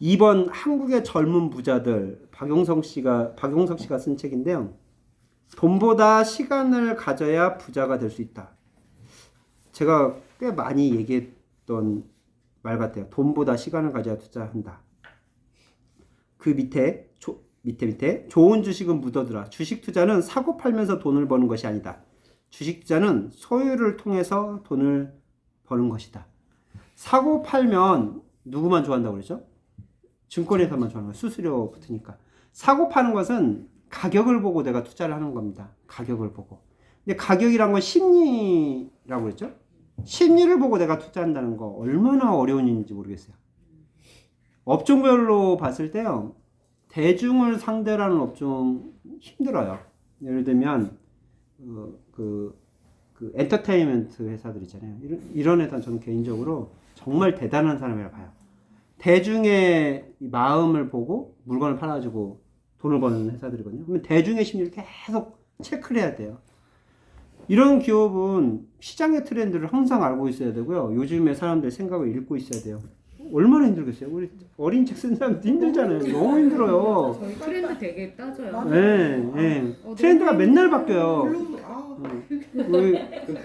2번 한국의 젊은 부자들 박용석 씨가 박용석 씨가 쓴 책인데요. 돈보다 시간을 가져야 부자가 될 수 있다. 제가 꽤 많이 얘기했던 말 같아요. 돈보다 시간을 가져야 투자한다. 그 밑에 조, 밑에 밑에 좋은 주식은 묻어두라. 주식 투자는 사고 팔면서 돈을 버는 것이 아니다. 주식 투자는 소유를 통해서 돈을 버는 것이다. 사고 팔면 누구만 좋아한다고 그러죠? 좋아하는 거예요. 수수료 붙으니까. 사고 파는 것은 가격을 보고 내가 투자를 하는 겁니다. 가격을 보고. 근데 가격이란 건 심리라고 그랬죠? 심리를 보고 내가 투자한다는 거 얼마나 어려운 일인지 모르겠어요. 업종별로 봤을 때요. 대중을 상대로 하는 업종 힘들어요. 예를 들면 어, 그, 그 엔터테인먼트 회사들 있잖아요. 이런, 이런 회사는 저는 개인적으로 정말 대단한 사람이라 봐요. 대중의 이 마음을 보고 물건을 팔아가지고 돈을 버는 회사들이거든요. 그러면 대중의 심리를 계속 체크를 해야 돼요. 이런 기업은 시장의 트렌드를 항상 알고 있어야 되고요. 요즘에 사람들 생각을 읽고 있어야 돼요. 얼마나 힘들겠어요? 우리 어린 책 쓴 사람도 힘들잖아요. 너무 힘들어요. 저희 트렌드 되게 따져요. 네, 네. 어, 트렌드가 맨날 바뀌어요. 아, 우리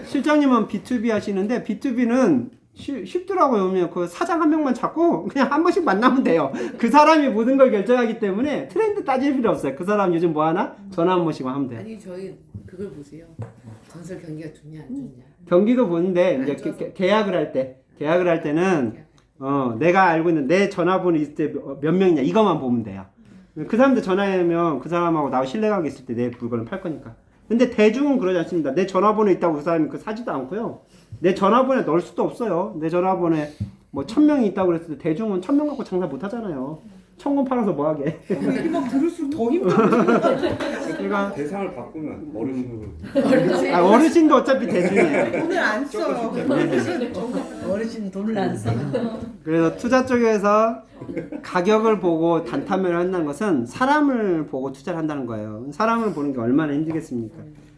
실장님은 B2B 하시는데 B2B는 쉽 더라고요. 그냥 그 사장 한 명만 잡고 그냥 한 번씩 만나면 돼요. 그 사람이 모든 걸 결정하기 때문에 트렌드 따질 필요 없어요. 그 사람 요즘 뭐 하나? 전화 한 번씩만 하면 돼요. 아니 저희 그걸 보세요. 전설 경기가 좋냐 안 좋냐. 경기도 보는데 이제. 계- 계약을 할 때, 계약을 할 때는 어 내가 알고 있는 내 전화번호 있을 때 몇 명이냐 이것만 보면 돼요. 그 사람들 전화하면 그 사람하고 나하고 신뢰관계 있을 때 내 물건을 팔 거니까. 근데 대중은 그러지 않습니다. 내 전화번호 있다고 그 사람이 그 사지도 않고요. 내 전화번호에 넣을 수도 없어요. 내 전화번호에 뭐 천 명이 있다고 그랬을 때 대중은 천 명 갖고 장사 못 하잖아요. 천건 팔아서 뭐 하게. 얘기 막 들을수록 더 힘들어. 그러니까 대상을 바꾸면 어르신으로 아, 어르신도 어차피 대중이에요. 돈을 안 써. 어르신 돈을 안 써. 그래서 투자 쪽에서 가격을 보고 단타면을 한다는 것은 사람을 보고 투자를 한다는 거예요. 사람을 보는 게 얼마나 힘들겠습니까?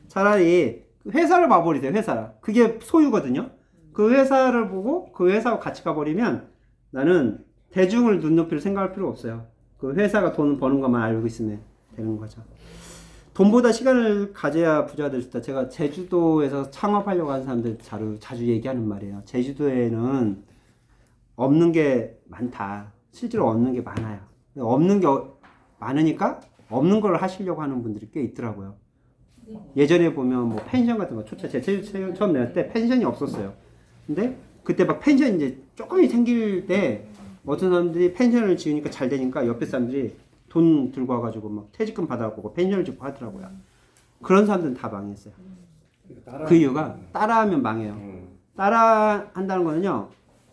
차라리 회사를 봐버리세요, 회사. 그게 소유거든요. 그 회사를 보고 그 회사와 같이 가버리면 나는 대중을 눈높이를 생각할 필요 없어요. 그 회사가 돈 버는 것만 알고 있으면 되는 거죠. 돈보다 시간을 가져야 부자가 될 수 있다. 제가 제주도에서 창업하려고 하는 사람들 자주, 자주 얘기하는 말이에요. 제주도에는 없는 게 많다. 실제로 없는 게 많아요. 없는 게 어- 많으니까 없는 걸 하시려고 하는 분들이 꽤 있더라고요. 예전에 보면 뭐 펜션 같은 거 초차 제 처음 낼 때 펜션이 없었어요. 근데 그때 막 펜션 이제 조금이 생길 때 어떤 사람들이 펜션을 지으니까 잘 되니까 옆에 사람들이 돈 들고 와가지고 막 퇴직금 받아보고 펜션을 짓고 하더라고요. 그런 사람들은 다 망했어요. 그 이유가 따라하면 망해요. 음. 따라 한다는 거는요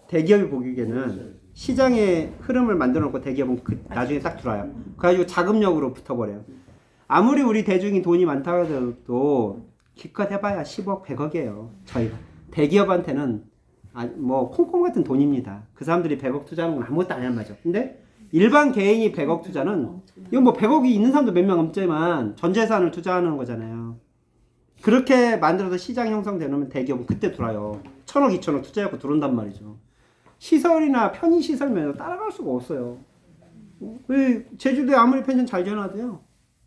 대기업이 보기에는 시장의 흐름을 만들어 놓고 대기업은 그 나중에 딱 들어와요 그래가지고 자금력으로 붙어버려요 아무리 우리 대중이 돈이 많다 하더라도 기껏 해봐야 10억 100억이에요 저희가 대기업한테는 아, 뭐 콩콩 같은 돈입니다 그 사람들이 100억 투자하는 건 아무것도 아니란 말이죠 근데 일반 개인이 100억 투자는 이건 뭐 100억이 있는 사람도 몇 명 없지만 전 재산을 투자하는 거잖아요 그렇게 만들어서 시장 형성되면 대기업은 그때 들어와요. 천억, 이천억 투자하고 들어온단 말이죠. 시설이나 편의 시설면 따라갈 수가 없어요. 왜 제주도에 아무리 펜션 잘 지어놔도요.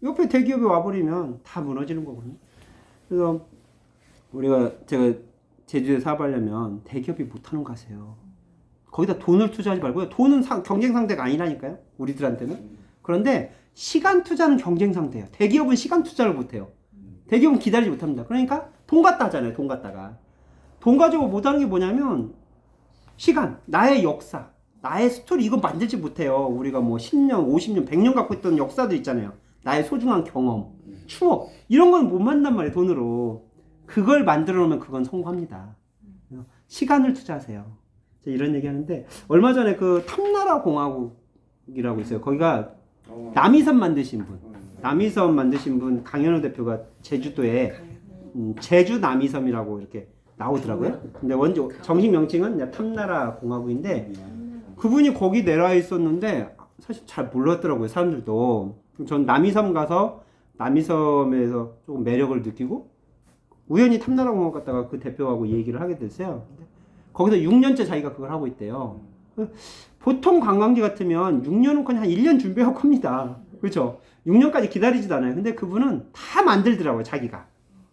옆에 대기업이 와버리면 다 무너지는 거거든요. 그래서 우리가 제가 제주도에 사업하려면 대기업이 못하는 거 하세요. 거기다 돈을 투자하지 말고요. 돈은 상- 경쟁 상대가 아니라니까요. 우리들한테는. 그런데 시간 투자는 경쟁 상대예요. 대기업은 시간 투자를 못해요. 대기업은 기다리지 못합니다. 그러니까 돈 갖다 하잖아요. 돈 갖다가. 돈 가지고 못하는 게 뭐냐면 시간, 나의 역사, 나의 스토리 이거 만들지 못해요. 우리가 뭐 10년, 50년, 100년 갖고 있던 역사들 있잖아요. 나의 소중한 경험, 추억 이런 건 못 만단 말이에요. 돈으로. 그걸 만들어 놓으면 그건 성공합니다. 시간을 투자하세요. 이런 얘기 하는데 얼마 전에 그 탐나라 공화국이라고 있어요. 거기가 어. 남이섬 만드신 분. 남이섬 만드신 분 강현우 대표가 제주도에 음, 제주 남이섬이라고 이렇게 나오더라고요. 근데 원조 정식 명칭은 탐나라 공화국인데 그분이 거기 내려와 있었는데 사실 잘 몰랐더라고요 사람들도. 전 남이섬 가서 남이섬에서 조금 매력을 느끼고 우연히 탐나라 공화국 갔다가 그 대표하고 얘기를 하게 됐어요. 거기서 6년째 자기가 그걸 하고 있대요. 보통 관광지 같으면 6년은 그냥 한 1년 준비하고 갑니다. 그렇죠? 6년까지 기다리지도 않아요. 근데 그분은 다 만들더라고요, 자기가.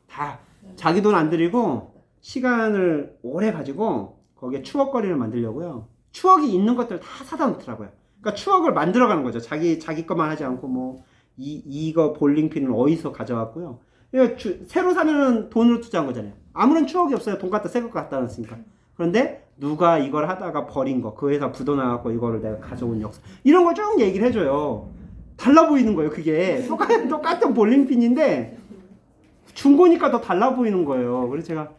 다. 자기 돈 안 들이고 시간을 오래 가지고 거기에 추억거리를 만들려고요. 추억이 있는 것들 다 사다 놓더라고요. 그러니까 추억을 만들어가는 거죠. 자기 자기 것만 하지 않고 뭐 이 이거 볼링핀은 어디서 가져왔고요. 이거 주- 새로 사면은 돈으로 투자한 거잖아요. 아무런 추억이 없어요. 돈 갖다 새거 갖다 놨으니까. 그런데 누가 이걸 하다가 버린 거, 그 회사 부도 나갖고 이거를 내가 가져온 역사 이런 걸 쭉 얘기를 해줘요. 달라 보이는 거예요. 그게 똑같은 똑같은 볼링핀인데 중고니까 더 달라 보이는 거예요. 그래서 제가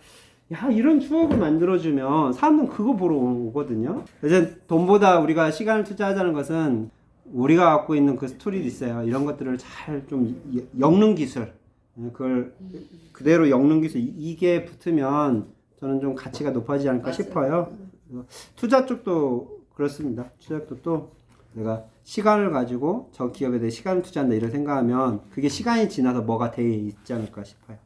야 이런 추억을 만들어주면 사람들은 그거 보러 오거든요. 그래서 돈보다 우리가 시간을 투자하자는 것은 우리가 갖고 있는 그 스토리도 있어요. 이런 것들을 잘 좀 엮는 기술, 예, 그걸 그대로 엮는 기술 이- 이게 붙으면 저는 좀 가치가 높아지지 않을까 싶어요. 그래서 투자 쪽도 그렇습니다. 투자 쪽도 내가 시간을 가지고 저 기업에 대해 시간을 투자한다 이런 생각하면 그게 시간이 지나서 뭐가 돼 있지 않을까 싶어요.